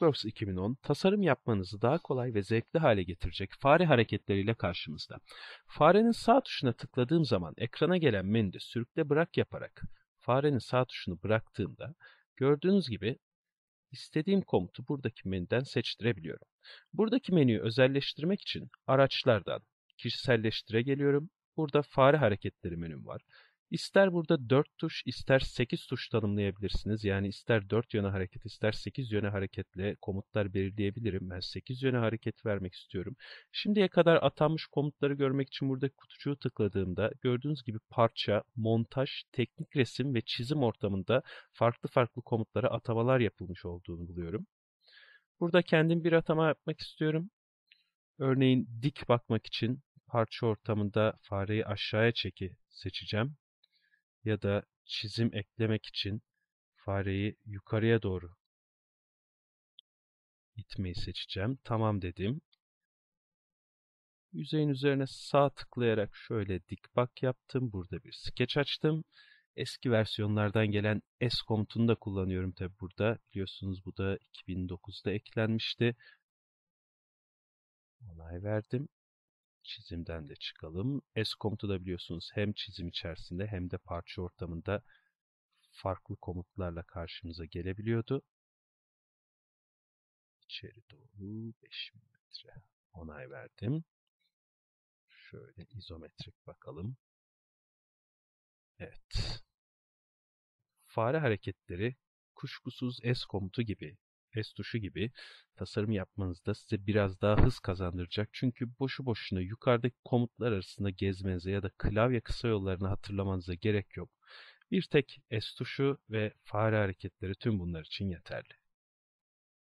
TechWorks 2010 tasarım yapmanızı daha kolay ve zevkli hale getirecek fare hareketleriyle karşımızda. Farenin sağ tuşuna tıkladığım zaman ekrana gelen menüde sürükle bırak yaparak farenin sağ tuşunu bıraktığımda gördüğünüz gibi istediğim komutu buradaki menüden seçtirebiliyorum. Buradaki menüyü özelleştirmek için araçlardan kişiselleştire geliyorum. Burada fare hareketleri menüm var. İster burada 4 tuş, ister 8 tuş tanımlayabilirsiniz. Yani ister 4 yöne hareket, ister 8 yöne hareketle komutlar belirleyebilirim. Ben 8 yöne hareket vermek istiyorum. Şimdiye kadar atanmış komutları görmek için buradaki kutucuğu tıkladığımda gördüğünüz gibi parça, montaj, teknik resim ve çizim ortamında farklı farklı komutlara atamalar yapılmış olduğunu buluyorum. Burada kendim bir atama yapmak istiyorum. Örneğin dik bakmak için parça ortamında fareyi aşağıya çeki seçeceğim ya da çizim eklemek için fareyi yukarıya doğru itmeyi seçeceğim. Tamam dedim. Yüzeyin üzerine sağ tıklayarak şöyle dik bak yaptım. Burada bir sketch açtım. Eski versiyonlardan gelen S komutunu da kullanıyorum tabi burada. Biliyorsunuz bu da 2009'da eklenmişti. Onay verdim çizimden de çıkalım. S komutu da biliyorsunuz hem çizim içerisinde hem de parça ortamında farklı komutlarla karşımıza gelebiliyordu. İçeri doğru 5 mm onay verdim. Şöyle izometrik bakalım. Evet. Fare hareketleri kuşkusuz S komutu gibi S tuşu gibi tasarım yapmanızda size biraz daha hız kazandıracak. Çünkü boşu boşuna yukarıdaki komutlar arasında gezmenize ya da klavye kısa yollarını hatırlamanıza gerek yok. Bir tek S tuşu ve fare hareketleri tüm bunlar için yeterli.